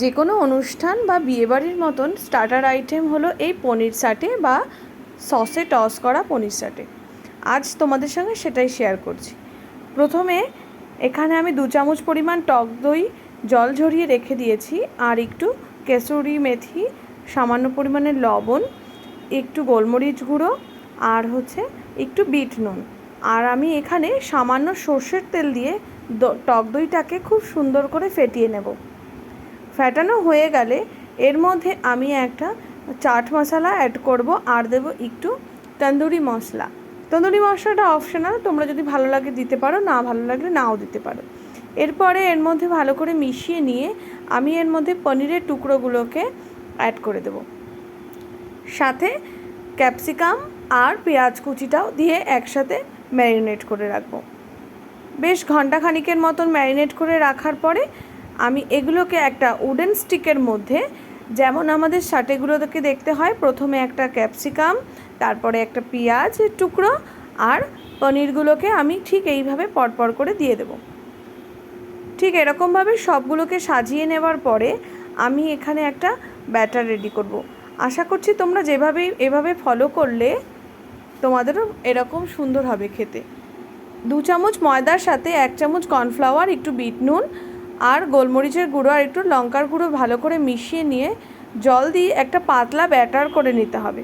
যে কোনো অনুষ্ঠান বা বিয়েবাড়ির মতন স্টার্টার আইটেম হলো এই পনির সাটে বা সসে টস করা পনির সাটে আজ তোমাদের সঙ্গে সেটাই শেয়ার করছি। প্রথমে এখানে আমি দু চামচ পরিমাণ টক দই, জল ঝরিয়ে রেখে দিয়েছি আর একটু কেসুরি মেথি, সামান্য পরিমাণে লবণ, একটু গোলমরিচ গুঁড়ো আর হচ্ছে একটু বিট নুন। আর আমি এখানে সামান্য সর্ষের তেল দিয়ে টক দইটাকে খুব সুন্দর করে ফেটিয়ে নেব। ফ্যাটানো হয়ে গেলে এর মধ্যে আমি একটা চাট মশলা অ্যাড করব আর দেব একটু তন্দুরি মশলা। তন্দুরি মশলাটা অপশনাল তোমরা যদি ভালো লাগে দিতে পারো, না ভালো লাগলে নাও দিতে পারো। এরপরে এর মধ্যে ভালো করে মিশিয়ে নিয়ে আমি এর মধ্যে পনিরের টুকরোগুলোকে অ্যাড করে দেব। সাথে ক্যাপসিকাম আর পেঁয়াজ কুচিটাও দিয়ে একসাথে ম্যারিনেট করে রাখব। বেশ ঘণ্টা খানিকের মতন ম্যারিনেট করে রাখার পরে আমি এগুলোকে একটা উডেন স্টিকের মধ্যে, যেমন আমাদের সাটেগুলোকে দেখতে হয়, প্রথমে একটা ক্যাপসিকাম তারপরে একটা পেঁয়াজের টুকরো, আর পনিরগুলোকে আমি ঠিক এইভাবে পরপর করে দিয়ে দেবো ঠিক এরকমভাবে সবগুলোকে সাজিয়ে নেওয়ার পরে, আমি এখানে একটা ব্যাটার রেডি করব। আশা করছি তোমরা যেভাবে, এভাবে ফলো করলে, তোমাদেরও এরকম সুন্দর হবে খেতে দু চামচ ময়দার সাথে এক চামচ কর্নফ্লাওয়ার একটু বিট নুন আর গোলমরিচের গুঁড়ো আর একটু লঙ্কার গুঁড়ো ভালো করে মিশিয়ে নিয়ে জল দিয়ে একটা পাতলা ব্যাটার করে নিতে হবে।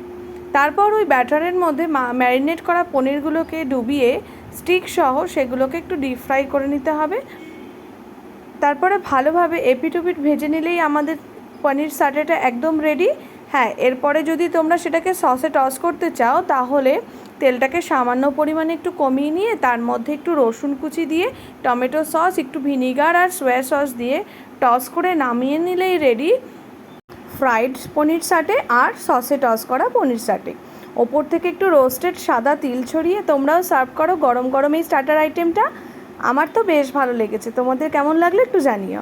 তারপর ওই ব্যাটারের মধ্যে ম্যারিনেট করা পনিরগুলোকে ডুবিয়ে স্টিক সহ সেগুলোকে একটু ডিপ ফ্রাই করে নিতে হবে। তারপরে ভালোভাবে এপিটুপিট ভেজে নিলেই আমাদের পনির সাটেটা একদম রেডি হ্যাঁ এরপরে যদি তোমরা সেটাকে সসে টস করতে চাও, তাহলে তেলটাকে সামান্য পরিমাণে একটু কমিয়ে নিয়ে তার মধ্যে একটু রসুন কুচি দিয়ে, টমেটো সস, একটু ভিনিগার আর সোয়া সস দিয়ে টস করে নামিয়ে নিলেই রেডি ফ্রাইড পনির সাটে আর সসে টস করা পনির সাটে ওপর থেকে একটু রোস্টেড সাদা তিল ছড়িয়ে তোমরাও সার্ভ করো গরম গরম এই স্টার্টার আইটেমটা আমার তো বেশ ভালো লেগেছে। তোমাদের কেমন লাগল একটু জানিও।